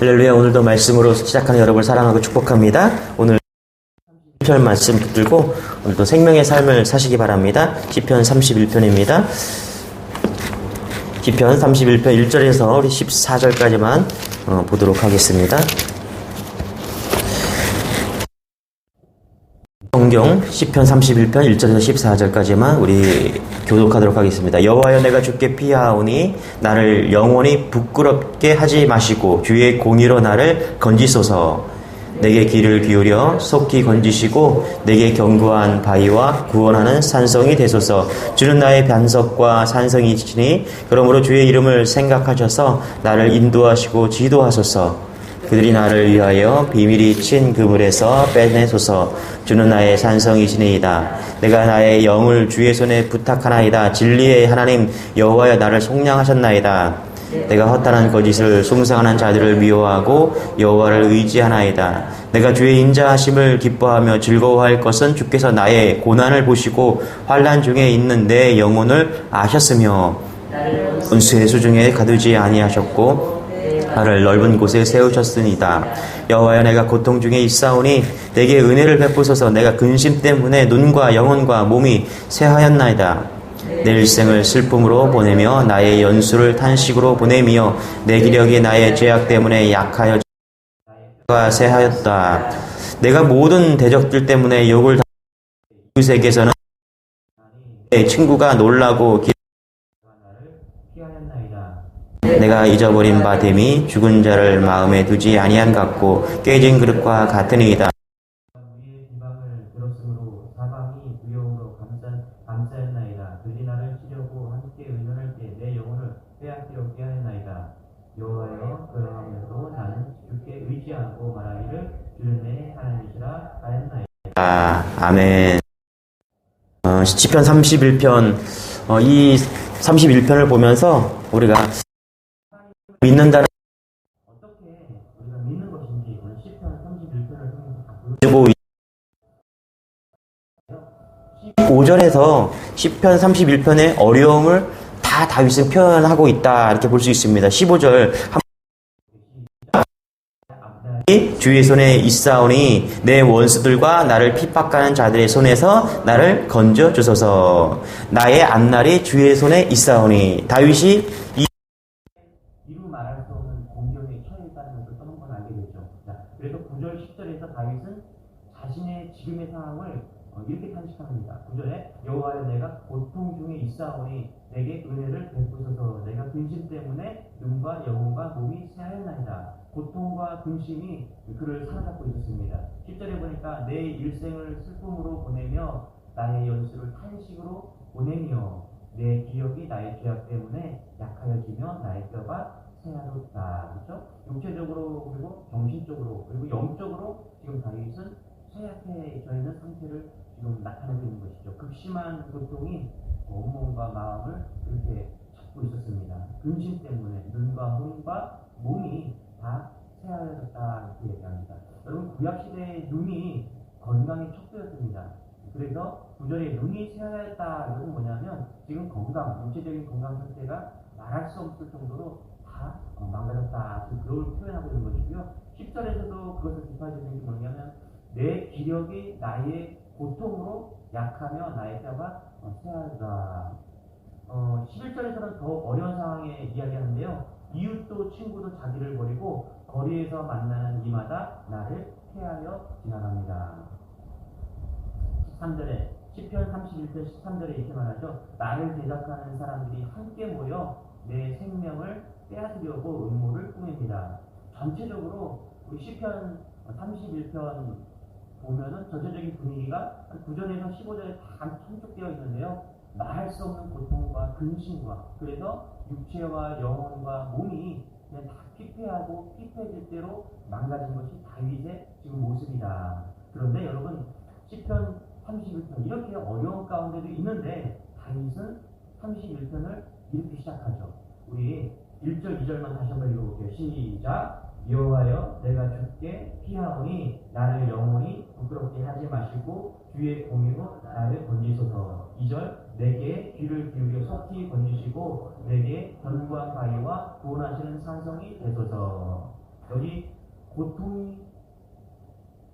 할렐루야 오늘도 말씀으로 시작하는 여러분을 사랑하고 축복합니다. 오늘 시편 말씀 붙들고 오늘도 생명의 삶을 사시기 바랍니다. 시편 31편입니다. 시편 31편 1절에서 우리 14절까지만 어, 보도록 하겠습니다. 성경 시편 31편 1절에서 14절까지만 우리 교독하도록 하겠습니다. 여호와여 내가 주께 피하오니 나를 영원히 부끄럽게 하지 마시고 주의 공의로 나를 건지소서. 내게 귀를 기울여 속히 건지시고 내게 견고한 바위와 구원하는 산성이 되소서. 주는 나의 반석과 산성이시니 그러므로 주의 이름을 생각하셔서 나를 인도하시고 지도하소서. 그들이 나를 위하여 비밀이 친 그물에서 빼내소서. 주는 나의 산성이시니이다. 내가 나의 영을 주의 손에 부탁하나이다. 진리의 하나님 여호와여 나를 속량하셨나이다. 내가 허탄한 거짓을 숭상하는 자들을 미워하고 여호와를 의지하나이다. 내가 주의 인자하심을 기뻐하며 즐거워할 것은 주께서 나의 고난을 보시고 환난 중에 있는 내 영혼을 아셨으며 은수의 수중에 가두지 아니하셨고 나를 넓은 곳에 세우셨으니이다. 여호와여 내가 고통 중에 있사오니 내게 은혜를 베푸소서 내가 근심 때문에 눈과 영혼과 몸이 쇠하였나이다. 내 일생을 슬픔으로 보내며 나의 연수를 탄식으로 보내며 내 기력이 나의 죄악 때문에 약하여 가 쇠하였다. 내가 모든 대적들 때문에 욕을 이웃에게서는 내 친구가 놀라고 기- 내가 잊어버린 바 됨이 죽은 자를 마음에 두지 아니한 같고 깨진 그릇과 같으니이다. 여호와여 나는 주께 의지하고 말하기를 주는 내 하나님이시라 하였나이다. 아, 아멘. 어, 시편 31편, 어, 이 31편을 보면서 우리가 믿는다는 어떻게 우리가 믿는 것인지 오늘 시편 31편을 통해서 다 가지고 5절에서 시편 31편의 어려움을 다 다윗은 표현하고 있다 이렇게 볼 수 있습니다. 15절 주의 손에 있사오니 내 원수들과 나를 핍박하는 자들의 손에서 나를 건져 주소서. 나의 앞날이 주의 손에 있사오니 다윗이 이 이루 말할 수 없는 공경에 처해 있다는 것을 또 한 번 알게 되죠. 자, 그래서 9절, 10절에서 다윗은 자신의 지금의 상황을 어, 이렇게 탄식합니다. 9절에 여호와여 내가 고통 중에 있사오니 내게 은혜를 베푸소서 내가 근심 때문에 눈과 영혼과 몸이 새하였나이다. 고통과 근심이 그를 사로잡고 있었습니다. 10절에 보니까 내 일생을 슬픔으로 보내며 나의 연수를 탄식으로 보내며 내 기억이 나의 죄악 때문에 약하여지며 나의 뼈가 쇠하였다. 그렇죠? 육체적으로 그리고 정신적으로 그리고 영적으로 지금 다윗은 쇠약해져 있는 상태를 지금 나타내고 있는 것이죠. 극심한 고통이 온몸과 마음을 이렇게 잡고 있었습니다. 근심 때문에 눈과 몸과 몸이 다 쇠하여졌다 이렇게 얘기합니다. 여러분 구약 시대의 눈이 건강의 척도였습니다. 그래서 구절에 눈이 쇠하였다 이것은 뭐냐면 지금 건강, 육체적인 건강 상태가 말할 수 없을 정도로 다 어, 망가졌다. 그걸 표현하고 있는 것이고요. 10절에서도 그것을 뒷받치는 게 뭐냐면 내 기력이 나의 고통으로 약하며 나의 뼈가 어, 쇠하다. 어, 11절에서는 더 어려운 상황에 이야기하는데요. 이웃도 친구도 자기를 버리고 거리에서 만나는 이마다 나를 피하여 지나갑니다. 13절에 10편 31편 13절에 이렇게 말하죠. 나를 대적하는 사람들이 함께 모여 내 생명을 빼앗으려고 음모를 꾸밉니다. 전체적으로 우리 10편 31편 보면은 전체적인 분위기가 한 9절에서 15절에 다 함축되어 있는데요. 말할 수 없는 고통과 근심과 그래서 육체와 영혼과 몸이 그냥 다 피폐하고 피폐해질 대로 망가진 것이 다윗의 지금 모습이다. 그런데 여러분 10편 31편 이렇게 어려운 가운데도 있는데 다윗은 31편을 이렇게 시작하죠. 우리 1절 2절만 다시 한번 읽어볼게요. 시작. 여호와여 내가 주께 피하오니 나를 영원히 부끄럽게 하지 마시고 주의 공의로 나를 건지소서. 2절 내게 귀를 기울여 속히 건지시고 내게 견고한 바위와 구원하시는 산성이 되소서. 여기 고통이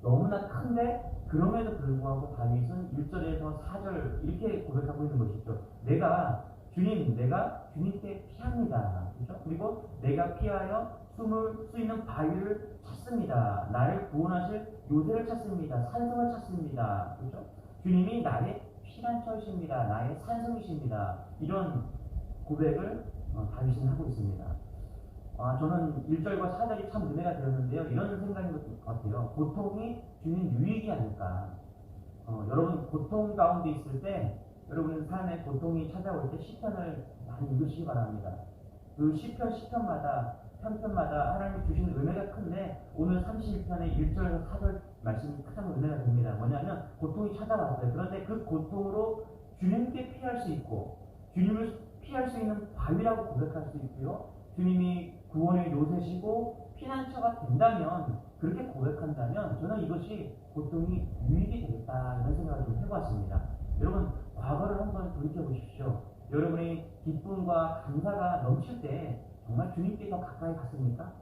너무나 큰데 그럼에도 불구하고 다윗은 1절에서 4절 이렇게 고백하고 있는 것이죠. 내가 주님, 내가 주님께 피합니다. 그렇죠? 그리고 내가 피하여 숨을 수 있는 바위를 찾습니다. 나를 구원하실 요새를 찾습니다. 산성을 찾습니다. 그렇죠? 주님이 나의 피난처이십니다. 나의 산성이십니다. 이런 고백을 어, 다윗은 하고 있습니다. 아, 저는 1절과 4절이 참 은혜가 되었는데요. 이런 생각인 것 같아요. 고통이 주는 유익이 아닐까. 어, 여러분, 고통 가운데 있을 때, 여러분 삶에 고통이 찾아올 때 시편을 많이 읽으시기 바랍니다. 그 시편, 시편마다, 편편마다 하나님이 주신 은혜가 큰데, 오늘 31편의 1절에서 4절 말씀이 가장 은혜가 됩니다. 뭐냐면, 고통이 찾아왔어요. 그런데 그 고통으로 주님께 피할 수 있고, 주님을 피할 수 있는 바위라고 고백할 수 있고요. 주님이 구원의 요새시고 피난처가 된다면 그렇게 고백한다면 저는 이것이 고통이 유익이 되겠다 이런 생각을 좀 해보았습니다. 여러분 과거를 한번 돌이켜 보십시오. 여러분의 기쁨과 감사가 넘칠 때 정말 주님께 더 가까이 갔습니까?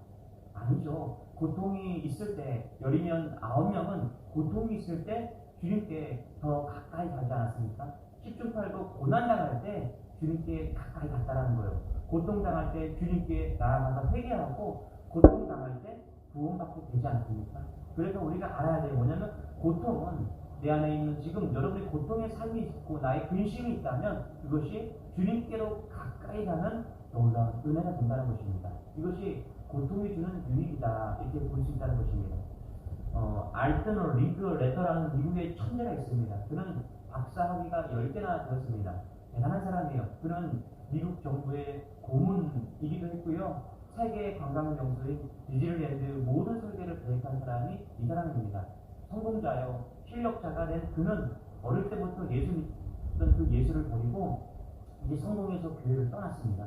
아니죠. 고통이 있을 때 열이면 아홉 명은 고통이 있을 때 주님께 더 가까이 가지 않았습니까? 10중 8구 고난 당할 때 주님께 가까이 갔다라는 거예요. 고통 당할 때 주님께 나아가서 회개하고 고통 당할 때 구원받고 되지 않습니까? 그래서 우리가 알아야 돼요. 뭐냐면 고통은 내 안에 있는 지금 여러분의 고통의 삶이 있고 나의 근심이 있다면 그것이 주님께로 가까이 가는 놀라운 은혜가 된다는 것입니다. 이것이 고통이 주는 유익이다 이렇게 볼 수 있다는 것입니다. 어, 알트너 링크 레터라는 미국의 천재가 있습니다. 그는 박사 학위가 10개나 되었습니다. 대단한 사람이에요. 그는 미국 정부의 고문이기도 했고요. 세계 관광 명소인 디즈니랜드 모든 설계를 계획한 사람이 이 사람입니다. 성공자요, 실력자가 된 그는 어릴 때부터 예수 믿던 그 예수를 버리고 이제 성공해서 교회를 떠났습니다.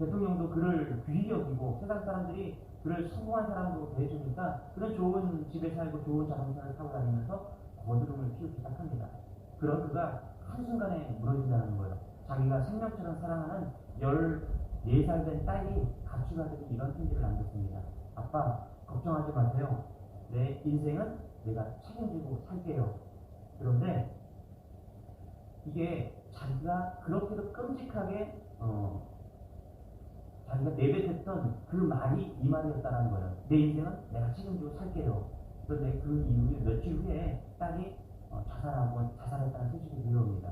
대통령도 그를 귀히 여기고 세상 사람들이 그를 성공한 사람으로 대해주니까 그는 좋은 집에 살고 좋은 자동차를 타고 다니면서 거두름을 피우기 시작합니다. 그런 그가 한순간에 무너진다는 거예요. 자기가 생명처럼 사랑하는 14살 된 딸이 되는 이런 편지를 남겼습니다. 아빠, 걱정하지 마세요. 내 인생은 내가 책임지고 살게요. 그런데 이게 자기가 그렇게도 끔찍하게 어, 자기가 내뱉었던 그 말이 이 말이었다는 거예요. 내 인생은 내가 책임지고 살게요. 그런데 그 이후에 며칠 후에 딸이 어, 자살하고 자살했다는 소식이 들려옵니다.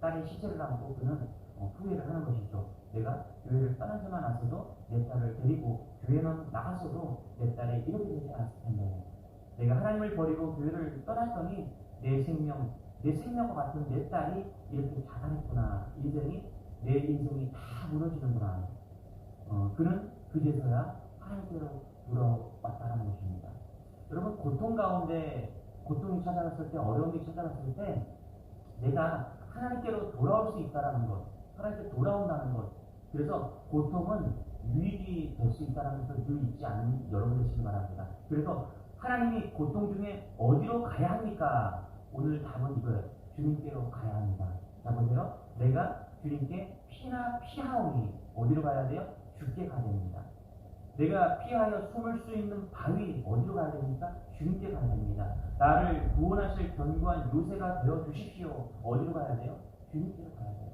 딸의 시체를 안고 그는 어, 후회를 하는 것이죠. 내가 교회를 떠나지만 않았어도 내 딸을 데리고 교회는 나갔어도 내 딸이 이렇게 되지 않았을 텐데 내가 하나님을 버리고 교회를 떠났더니 내 생명, 내 생명과 같은 내 딸이 이렇게 자살했구나. 인생이 내 인생이 다 무너지는구나. 어, 그는 그제서야 하나님께로 돌아왔다는 것입니다. 여러분 고통 가운데 고통이 찾아왔을 때 어려움이 찾아왔을 때 내가 하나님께로 돌아올 수 있다라는 것, 하나님께 돌아온다는 것. 그래서 고통은 유익이 될 수 있다는 것을 늘 잊지 않는 여러분 되시기 바랍니다. 그래서 하나님이 고통 중에 어디로 가야 합니까? 오늘 답은 이거예요. 주님께로 가야 합니다. 자 보세요. 내가 주님께 피나 피하오니 어디로 가야 돼요? 죽게 가야 됩니다. 내가 피하여 숨을 수 있는 바위 어디로 가야 됩니까? 주님께 가야 됩니다. 나를 구원하실 견고한 요새가 되어 주십시오. 어디로 가야 돼요? 주님께로 가야 돼요.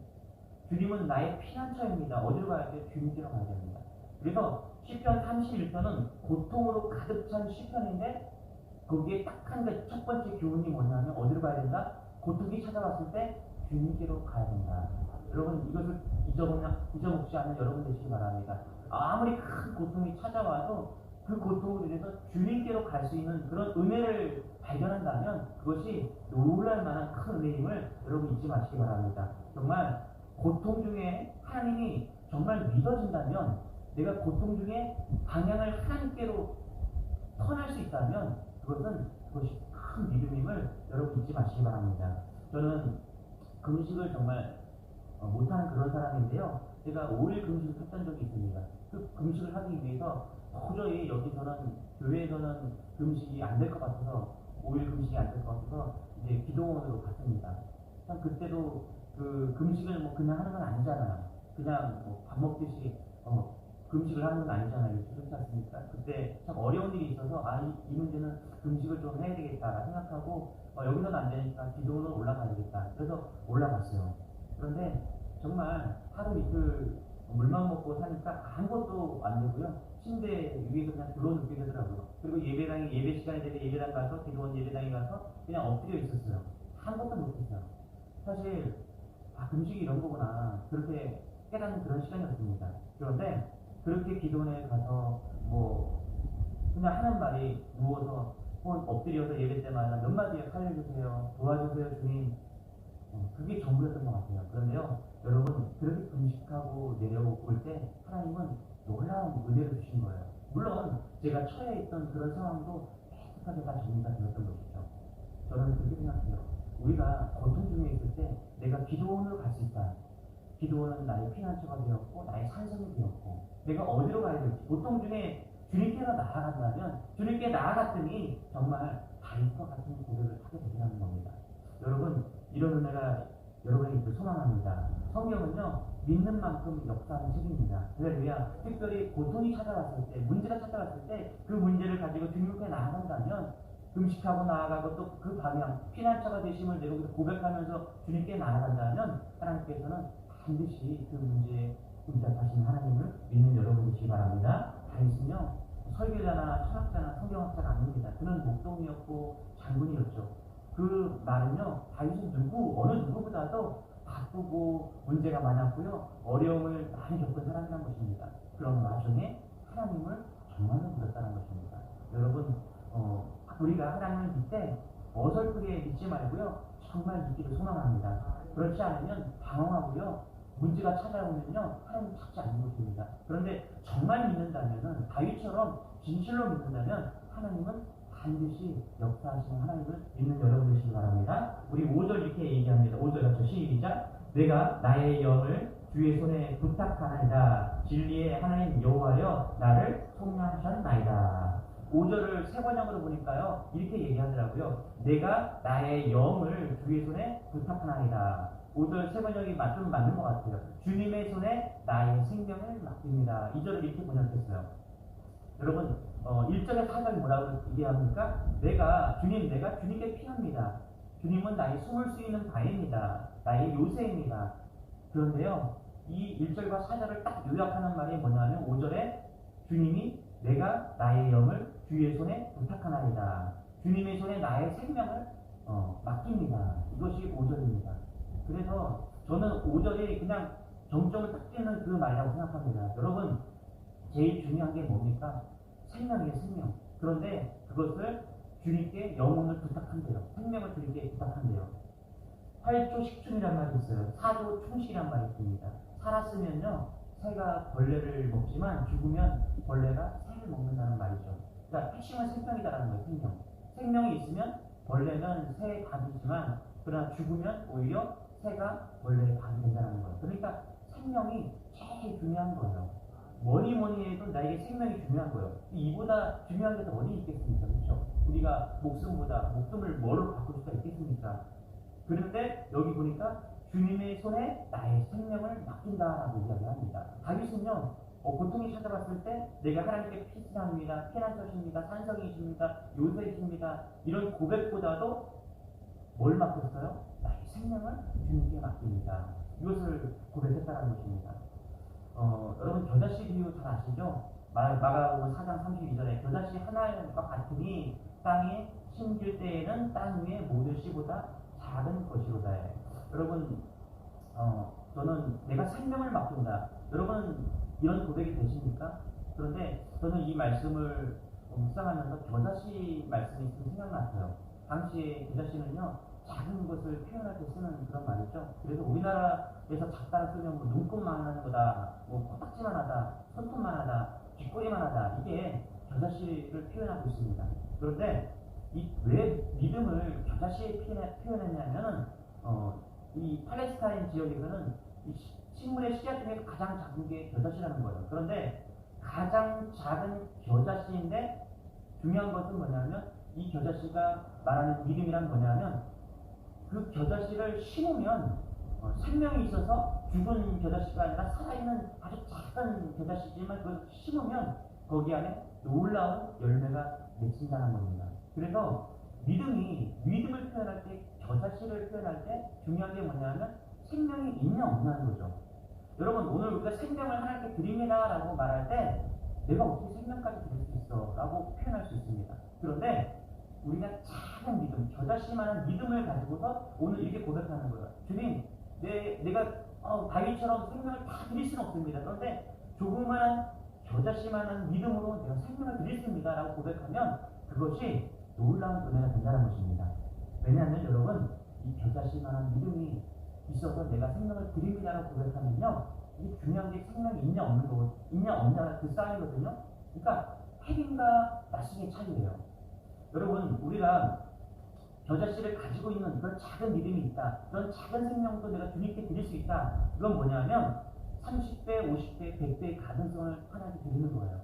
주님은 나의 피난처입니다. 어디로 가야 돼요? 주님께로 가야 됩니다. 그래서 시편 31편은 고통으로 가득 찬 시편인데 거기에 딱 한 가지 첫 번째 교훈이 뭐냐면 어디로 가야 된다? 고통이 찾아왔을 때 주님께로 가야 된다. 여러분 이것을 잊어먹지 않는 여러분 되시기 바랍니다. 아무리 큰 고통이 찾아와도 그 고통으로 인해서 주님께로 갈 수 있는 그런 은혜를 발견한다면 그것이 놀랄 만한 큰 은혜임을 여러분 잊지 마시기 바랍니다. 정말 고통 중에 하나님이 정말 믿어진다면 내가 고통 중에 방향을 하나님께로 터날 수 있다면 그것은 그것이 큰 믿음임을 여러분 잊지 마시기 바랍니다. 저는 금식을 정말 어, 못하는 그런 사람인데요. 제가 5일 금식을 했던 적이 있습니다. 그 금식을 하기 위해서 도저히 여기서는 교회에서는 금식이 안 될 것 같아서 5일 금식이 안 될 것 같아서 이제 기도원으로 갔습니다. 참 그때도 그 금식을 뭐 그냥 하는 건 아니잖아요. 그냥 뭐 밥 먹듯이 어, 금식을 하는 건 아니잖아요. 그렇지 않습니까? 그 그때 참 어려운 일이 있어서 아, 이, 이 문제는 금식을 좀 해야 되겠다 생각하고 어, 여기서는 안 되니까 기도로 올라가야 겠다. 그래서 올라갔어요. 그런데 정말 하루 이틀 물만 먹고 사니까 아무것도 안 되고요. 침대 위에서 그냥 들어 눕게 되더라고요. 그리고 예배당에 예배 시간이 되면 예배당 가서 기도원 예배당에 가서 그냥 엎드려 있었어요. 아무것도 못했어요. 사실 아 금식이 이런 거구나 그렇게 깨닫는 그런 시간이었습니다. 그런데 그렇게 기도원에 가서 뭐 그냥 하는 말이 누워서 혹은 엎드려서 예배 때마다 몇 마디 살려주세요, 도와주세요 주님. 어, 그게 전부였던 것 같아요. 그런데요, 여러분 그렇게 금식하고 내려올 때 하나님은 놀라운 은혜를 주신 거예요. 물론 제가 처해 있던 그런 상황도 깨끗하게 다 정리가 되었던 것이죠. 저는 그렇게 생각해요. 우리가 고통 중에 있을 때 내가 기도원으로 갈 수 있다. 기도원은 나의 피난처가 되었고 나의 산성이 되었고 내가 어디로 가야 될지 보통 중에 주님께로 나아간다면 주님께 나아갔더니 정말 다윗과 같은 고백을 하게 되리라는 겁니다. 여러분 이런 은혜가 여러분에게 소망합니다. 성경은요 믿는 만큼 역사하는 책입니다. 할렐루야. 특별히 고통이 찾아왔을 때 문제가 찾아왔을 때 그 문제를 가지고 주님께 나아간다면 금식하고 나아가고 또 그 방향 피난처가 되심을 거기서 고백하면서 주님께 나아간다면 하나님께서는 반드시 그 문제에 응답하시는 하나님을 믿는 여러분이시기 바랍니다. 다윗은요 설교자나 철학자나 성경학자가 아닙니다. 그는 목동이었고 장군이었죠. 그 말은요 다윗은 누구 어느 누구보다도 바쁘고 문제가 많았고요 어려움을 많이 겪은 사람이라는 것입니다. 그런 와중에 하나님을 정말로 믿었다는 것입니다. 여러분 어, 우리가 하나님을 믿되 어설프게 믿지 말고요 정말 믿기를 소망합니다. 그렇지 않으면 방황하고요 문제가 찾아오면요 하나님 찾지 않는 것입니다. 그런데 정말 믿는다면은 다윗처럼 진실로 믿는다면 하나님은 반드시 역사하시는 하나님을 믿는 여러분 되시기 바랍니다. 우리 5절 이렇게 얘기합니다. 5절 같이 시작. 내가 나의 영을 주의 손에 부탁하나이다. 진리의 하나님 여호와여 나를 속량하셨나이다. 5절을 세 번역으로 보니까요 이렇게 얘기하더라고요. 내가 나의 영을 주의 손에 부탁하나이다. 5절 세 번역이 맞- 좀 맞는 것 같아요. 주님의 손에 나의 생명을 맡깁니다. 2절을 이렇게 번역했어요. 여러분 어, 1절에 4절이 뭐라고 얘기합니까? 내가 주님 내가 주님께 피합니다. 주님은 나의 숨을 수 있는 바입니다. 나의 요새입니다. 그런데요 이 1절과 4절을 딱 요약하는 말이 뭐냐면 5절에 주님이 내가 나의 영을 주의 손에 부탁하나이다. 주님의 손에 나의 생명을 어, 맡깁니다. 이것이 5절입니다. 그래서 저는 5절이 그냥 정점을 딱 띄는 그 말이라고 생각합니다. 여러분 제일 중요한 게 뭡니까? 생명이에요, 생명. 그런데 그것을 주님께 영혼을 부탁한대요. 생명을 주님께 부탁한대요. 8조 10춘이라는 말이 있어요. 4조 충실이라는 말이 있습니다. 살았으면요, 새가 벌레를 먹지만 죽으면 벌레가 새를 먹는다는 말이죠. 그러니까 핵심은 생명이다라는 거예요, 생명. 생명이 있으면 벌레는 새의 밥이지만, 그러나 죽으면 오히려 새가 벌레의 밥이 된다는 거예요. 그러니까 생명이 제일 중요한 거예요. 뭐니 뭐니 해도 나에게 생명이 중요한 거예요. 이보다 중요한 게 어디 있겠습니까? 그렇죠? 우리가 목숨보다 목숨을 뭘로 바꿀 수가 있겠습니까? 그런데 여기 보니까 주님의 손에 나의 생명을 맡긴다라고 이야기 합니다. 다윗은요, 어, 고통이 찾아왔을 때 내가 하나님께 피신합니다, 피난처십니다, 산성이십니다, 요새이십니다 이런 고백보다도 뭘 맡겼어요? 나의 생명을 주님께 맡깁니다. 이것을 고백했다는 것입니다. 어, 여러분 겨자씨 비유 잘 아시죠? 마- 마가복음 4장 32절에 겨자씨 하나과 같으니 땅에 심길 때에는 땅 위에 모든 씨보다 작은 것이로다. 여러분 어, 저는 내가 생명을 맡긴다. 여러분 이런 고백이 되십니까? 그런데 저는 이 말씀을 묵상하면서 겨자씨 말씀이 좀 생각났어요. 당시에 겨자씨는요 작은 것을 표현할 때 쓰는 그런 말이죠. 그래서 우리나라 에서 작다를 쓰면 뭐 눈곱만 하는 거다, 뭐 코딱지만 하다, 손톱만 하다, 뒷꼬리만 하다 이게 겨자씨를 표현하고 있습니다. 그런데 이 왜 믿음을 겨자씨에 표현했냐면은 어, 이 팔레스타인 지역에서는 이 시- 식물의 씨앗 중에 가장 작은 게 겨자씨라는 거예요. 그런데 가장 작은 겨자씨인데 중요한 것은 뭐냐면 이 겨자씨가 말하는 믿음이란 뭐냐면 그 겨자씨를 심으면 어, 생명이 있어서 죽은 겨자씨가 아니라 살아있는 아주 작은 겨자씨지만 그걸 심으면 거기 안에 놀라운 열매가 맺힌다는 겁니다. 그래서 믿음이 믿음을 표현할 때 저자씨를 표현할 때 중요한 게 뭐냐면 생명이 있냐 없냐는 거죠. 여러분 오늘 우리가 생명을 하나님께 드립니다 라고 말할 때 내가 어떻게 생명까지 드릴 수 있어 라고 표현할 수 있습니다. 그런데 우리가 작은 믿음, 저자씨만한 믿음을 가지고서 오늘 이렇게 고백하는 거예요. 주님, 내, 내가 어, 다윗처럼 생명을 다 드릴 수는 없습니다. 그런데 조그마한 저자씨만한 믿음으로 내가 생명을 드리습니다. 라고 고백하면 그것이 놀라운 은혜가 된다는 것입니다. 왜냐하면 여러분, 이 저자씨만한 믿음이 있어서 내가 생명을 드립니다라고 고백하면요. 이게 중요한 게 생명이 있냐 없는 거, 있냐 없냐 그 싸움이거든요. 그러니까 핵임과 나중의 차이예요. 여러분, 우리가 저자씨를 가지고 있는 그런 작은 믿음이 있다. 그런 작은 생명도 내가 주님께 드릴 수 있다. 그건 뭐냐면 30배, 50배, 100배의 가능성을 하나님께 드리는 거예요.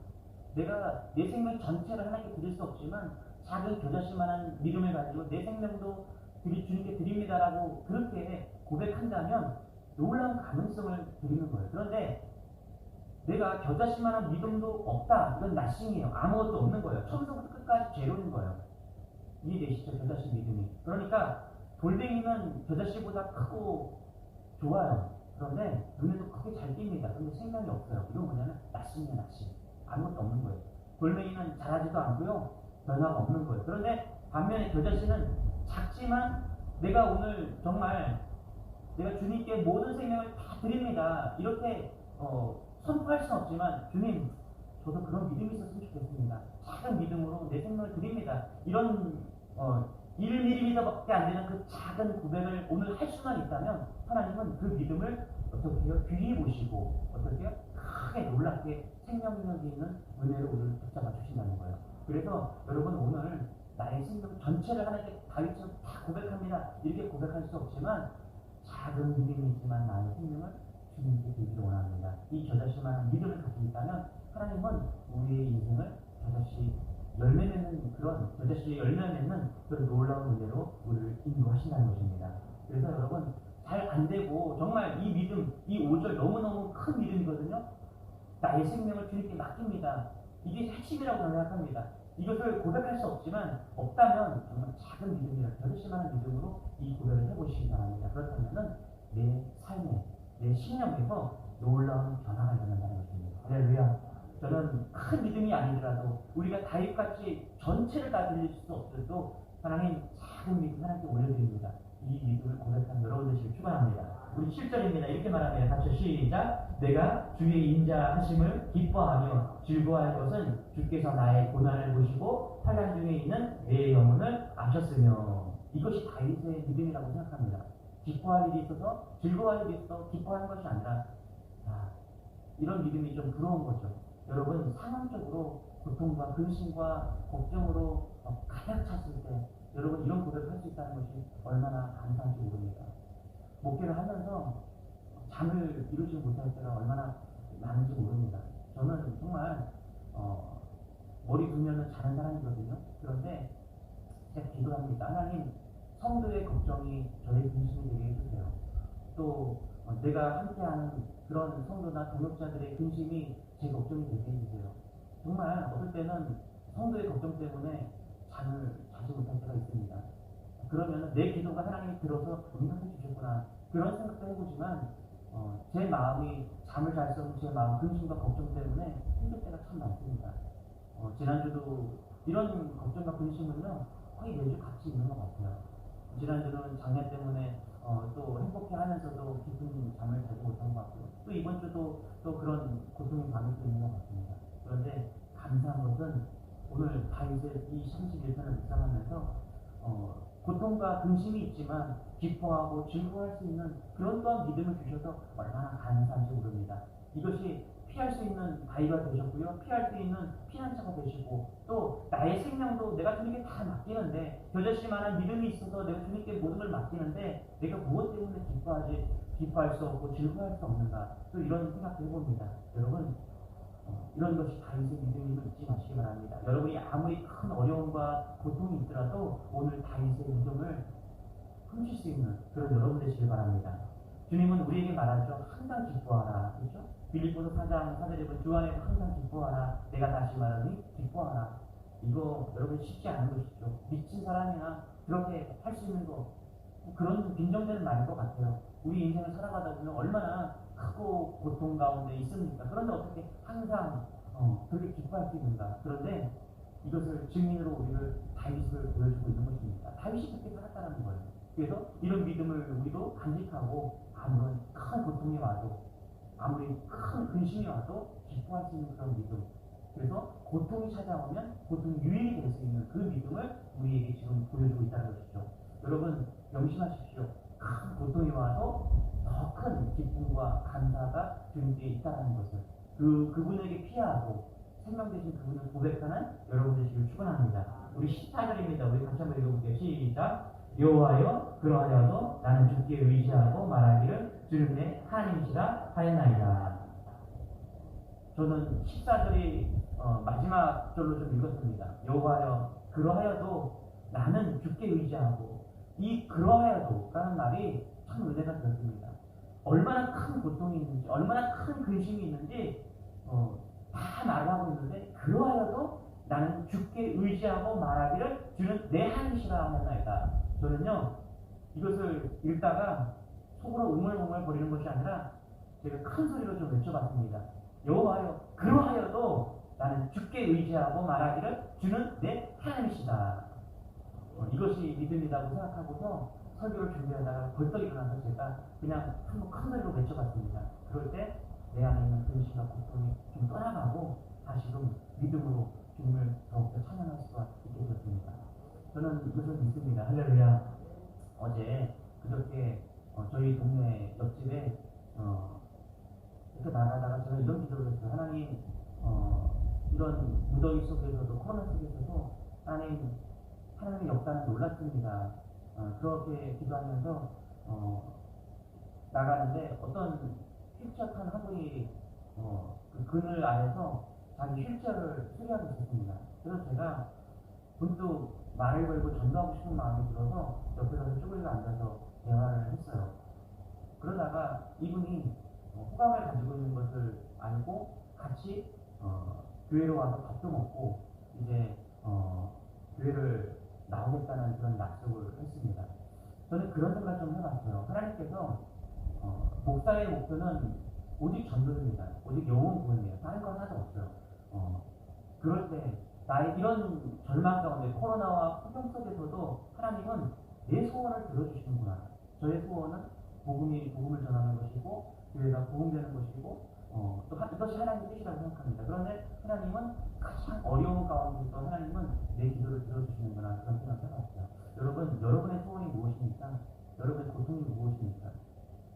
내가 내 생명 전체를 하나님께 드릴 수 없지만 작은 겨자씨만한 믿음을 가지고 내 생명도 드리, 주님께 드립니다라고 그렇게 고백한다면 놀라운 가능성을 드리는 거예요. 그런데 내가 겨자씨만한 믿음도 없다. 이건 나싱이에요. 아무것도 없는 거예요. 처음부터 끝까지 제로인 거예요. 이해되시죠? 겨자씨 믿음 이. 그러니까 돌멩이는 겨자씨보다 크고 좋아요. 그런데 눈에도 크게 잘 띕니다. 근데 생명이 없어요. 이건 뭐냐면 나싱이에요, 나싱. 아무것도 없는 거예요. 돌멩이는 자라지도 않고요. 변화가 없는 거예요. 그런데 반면에 겨자씨는 작지만 내가 오늘 정말 내가 주님께 모든 생명을 다 드립니다. 이렇게 어, 선포할 수는 없지만 주님 저도 그런 믿음이 있었으면 좋겠습니다. 작은 믿음으로 내 생명을 드립니다. 이런 어, 1mm밖에 안 되는 그 작은 고백을 오늘 할 수만 있다면 하나님은 그 믿음을 어떻게 해요? 귀히 보시고 어떻게 해요? 크게 놀랍게 생명력이 있는 은혜를 오늘 붙잡아 주신다는 거예요. 그래서 여러분 오늘 나의 생명 전체를 하나님께 다윗처럼 다 고백합니다. 이렇게 고백할 수 없지만 작은 믿음이 있지만 나의 생명을 주님께 드리기를 원합니다. 이 저자씨만한 믿음을 가지고 있다면 하나님은 우리의 인생을 저자씨 열매 맺는 그런 저자씨 열매 맺는 그런 놀라운 은혜로 우리를 인도하신다는 것입니다. 그래서 여러분 잘 안 되고 정말 이 믿음 이 5절 너무너무 큰 믿음이거든요. 나의 생명을 주님께 맡깁니다. 이게 핵심이라고 생각합니다. 이것을 고백할 수 없지만 없다면 정말 작은 믿음이라 별심한 믿음으로 이 고백을 해보시기 바랍니다. 그렇다면 내 삶에 내 신령에서 놀라운 변화가 일어난다는 것입니다. 할렐루야. 저는 큰 믿음이 아니더라도 우리가 다윗같이 전체를 다 들릴 수 없어도 하나님 작은 믿음 하나님께 올려드립니다. 이 믿음을 고백하는 여러분 되시길 축원합니다. 우리 7절입니다. 이렇게 말하면 같이 시작. 내가 주의 인자 하심을 기뻐하며 즐거워할 것은 주께서 나의 고난을 보시고 환란 중에 있는 내 영혼을 아셨으며 이것이 다윗의 믿음이라고 생각합니다. 기뻐할 일이 있어서 즐거워할 일이 있어서 기뻐하는 것이 아니라 아, 이런 믿음이 좀 부러운 거죠. 여러분 상황적으로 고통과 근심과 걱정으로 어, 가득 찼을 때 여러분 이런 고백을 할 수 있다는 것이 얼마나 감사한지 모릅니다. 목회를 하면서 잠을 이루지 못할 때가 얼마나 많은지 모릅니다. 저는 정말 어, 머리 두면은 자는 사람이거든요. 그런데 제가 기도합니다. 하나님 성도의 걱정이 저의 근심이 되게 해주세요. 또 어, 내가 함께하는 그런 성도나 동역자들의 근심이 제 걱정이 되게 해주세요. 정말 어떨 때는 성도의 걱정 때문에 잠을 자지 못할 때가 있습니다. 그러면 내 기도가 하나님이 들어서 응답해 주셨구나 그런 생각도 해보지만 어, 제 마음이 잠을 잘 수 없는 제 마음 근심과 걱정 때문에 힘들 때가 참 많습니다. 어, 지난주도 이런 걱정과 근심은요 거의 매주 같이 있는 것 같아요. 지난주는 장례 때문에 어, 또 행복해하면서도 깊은 잠을 자지 못한 것 같고요. 또 이번 주도 또 그런 고통의 밤이 또 있는 것 같습니다. 그런데 감사한 것은 오늘 다윗의 이 31편을 묵상하면서 어, 고통과 근심이 있지만 기뻐하고 즐거워할 수 있는 그런 또한 믿음을 주셔서 얼마나 감사한지 모릅니다. 이것이 피할 수 있는 바위가 되셨고요. 피할 수 있는 피난처가 되시고 또 나의 생명도 내가 주님께 다 맡기는데 겨자씨만한 믿음이 있어서 내가 주님께 모든 걸 맡기는데 내가 무엇 때문에 기뻐하지 기뻐할 수 없고 즐거워할 수 없는가 또 이런 생각도 해봅니다. 여러분 어, 이런 것이 다윗의 믿음임을 잊지 마시기 바랍니다. 여러분이 아무리 큰 어려움과 고통이 있더라도 오늘 다윗의 믿음을 훔칠 수 있는 그런 여러분 되시길 바랍니다. 주님은 우리에게 말하죠. 항상 기뻐하라. 그렇죠? 빌립보서 4장 4절에 보면 주 안에서 항상 기뻐하라. 내가 다시 말하니 기뻐하라. 이거 여러분 쉽지 않은 것이죠. 미친 사람이나 그렇게 할 수 있는 거 그런 빈정되는 말인 것 같아요. 우리 인생을 살아가다 보면 얼마나 크고 고통 가운데 있습니까? 그런데 어떻게 항상 어, 그렇게 기뻐할 수 있는가? 그런데 이것을 증인으로 우리를 다윗을 보여주고 있는 것입니다. 다윗이 그렇게 살았다는 거예요. 그래서 이런 믿음을 우리도 간직하고 아무런 큰 고통이 와도 아무리 큰 근심이 와도 기뻐할 수 있는 그런 믿음. 그래서 고통이 찾아오면 고통이 유인이 될 수 있는 그 믿음을 우리에게 지금 보여주고 있다는 것이죠. 여러분 명심하십시오. 큰 고통이 와도 더 큰 기쁨과 감사가 주님 뒤에 있다는 것을 그 그분에게 피하고 생명 되신 그분을 고백하는 여러분 되시길 축원합니다. 우리 14절입니다. 우리 같이 한번 읽어볼게요. 시작. 여호와여 그러하여도 나는 주께 의지하고 말하기를 내 하나님이시라 하였나이다. 저는 14절이 어, 마지막 절로 좀 읽었습니다. 여호와여 그러하여도 나는 주께 의지하고 이 그러하여도라는 말이 참 은혜가 되었습니다. 얼마나 큰 고통이 있는지 얼마나 큰 근심이 있는지 어, 다 말하고 있는데 그러하여도 나는 주께 의지하고 말하기를 주는 내 한시라 하였나이다. 저는요 이것을 읽다가 속으로 우물우물 거리는 것이 아니라 제가 큰 소리로 좀 외쳐봤습니다. 여호와여 그러하여도 나는 주께 의지하고 말하기를 주는 내 하나님이시다. 어, 이것이 믿음이라고 생각하고서 설교를 준비하다가 벌떡 일어나서 제가 그냥 한번 큰 소리로 외쳐봤습니다. 그럴 때 내 안에 있는 근심과 고통이 좀 떠나가고 다시금 믿음으로 주님을 더욱더 찬양할 수가 있게 되었습니다. 저는 이것을 믿습니다. 할렐루야. 어제 그저께 어, 저희 동네 옆집에 어, 이렇게 나가다가 제가 이런 기도를 했어요. 하나님 어, 이런 무더위 속에서도 코로나 속에서도 하나님 하나님의 역사는 놀랐습니다. 어, 그렇게 기도하면서 어, 나가는데 어떤 휠체어 탄 한 분이 어, 그 그늘 아래서 자기 휠체어를 수리하고 있었습니다. 그래서 제가 문득 말을 걸고 전도하고 싶은 마음이 들어서 옆에서 쭈그리고 앉아서 대화를 했어요. 그러다가 이분이 어, 호감을 가지고 있는 것을 알고 같이 어, 교회로 와서 밥도 먹고 이제 어, 교회를 나오겠다는 그런 약속을 했습니다. 저는 그런 생각 좀 해봤어요. 하나님께서 어, 목사의 목표는 오직 전도입니다. 오직 영혼 구원이에요. 다른 건 하나도 없어요. 어, 그럴 때 나의 이런 절망 가운데 코로나와 폭염 속에서도 하나님은 내 소원을 들어주시는구나. 저의 소원은 복음이 복음을 전하는 것이고 교회가 복음되는 것이고 어, 또 하- 이것이 하나님의 뜻이라고 생각합니다. 그런데 하나님은 가장 어려운 가운데서 하나님은 내 기도를 들어주시는구나 그런 생각을 해봤어요. 여러분 여러분의 소원이 무엇입니까? 여러분의 고통이 무엇입니까?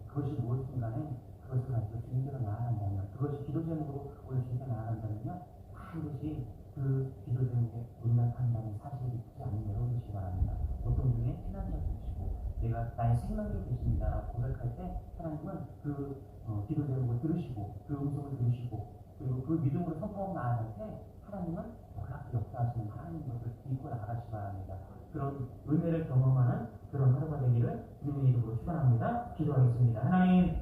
그것이 무엇이든 간에 그것을 가지고 주님께로 나아간다면 그것이 기도 제목으로 오늘 주님께 나아간다면요 반드시 그 기도 제목에 응답한다는 사실이 있지 여러분이시기 바랍니다. 고통 중에 피난자 되시고 내가 나의 생명이 되십니다라고 고백할 때 하나님은 그 어, 기도 제목을 들으시고 그 음성을 들으시고 그리고 그 믿음으로 나아갈 때 하나님은 놀랍게 역사하시는 하나님인 것을 믿고 나아가시기 바랍니다. 그런 은혜를 경험하는 그런 하루가 되기를 주님의 이름으로 축원합니다. 기도하겠습니다. 하나님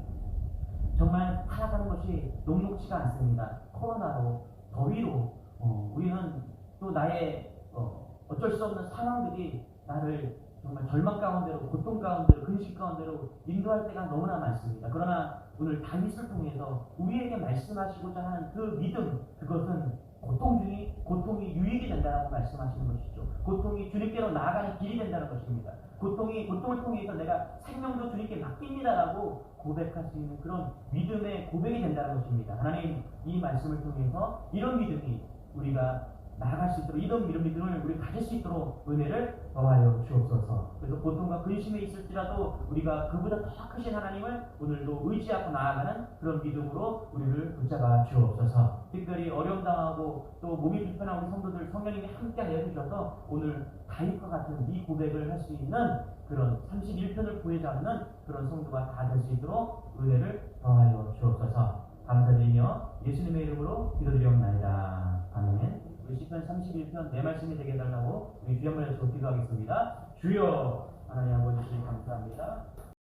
정말 살아가는 것이 녹록치가 않습니다. 코로나로 더위로 어, 우리는 또 나의 어, 어쩔 수 없는 상황들이 나를 정말 절망 가운데로 고통 가운데로 근심 가운데로 인도할 때가 너무나 많습니다. 그러나 오늘 다윗을 통해서 우리에게 말씀하시고자 하는 그 믿음 그것은 고통 중이 고통이 유익이 된다라고 말씀하시는 것이죠. 고통이 주님께로 나아가는 길이 된다는 것입니다. 고통이 고통을 통해서 내가 생명도 주님께 맡깁니다라고 고백할 수 있는 그런 믿음의 고백이 된다는 것입니다. 하나님 이 말씀을 통해서 이런 믿음이 우리가 나아갈 수 있도록 이런 믿음 믿음을 우리 가질 수 있도록 은혜를 더하여 주옵소서. 그래서 고통과 근심에 있을지라도 우리가 그보다 더 크신 하나님을 오늘도 의지하고 나아가는 그런 믿음으로 우리를 붙잡아 주옵소서. 특별히 어려움 당하고 또 몸이 불편한 우리 성도들 성령님이 함께 해주셔서 오늘 다윗과 같은 이 고백을 할 수 있는 그런 31편을 구해잡는 그런 성도가 다 될 수 있도록 은혜를 더하여 주옵소서. 감사드리며 예수님의 이름으로 기도드리옵나이다. 아멘. 우리 시편 31편 내 말씀이 되게 해달라고 우리 주연을 해서 기도하겠습니다. 주여 하나님 아버지 감사합니다.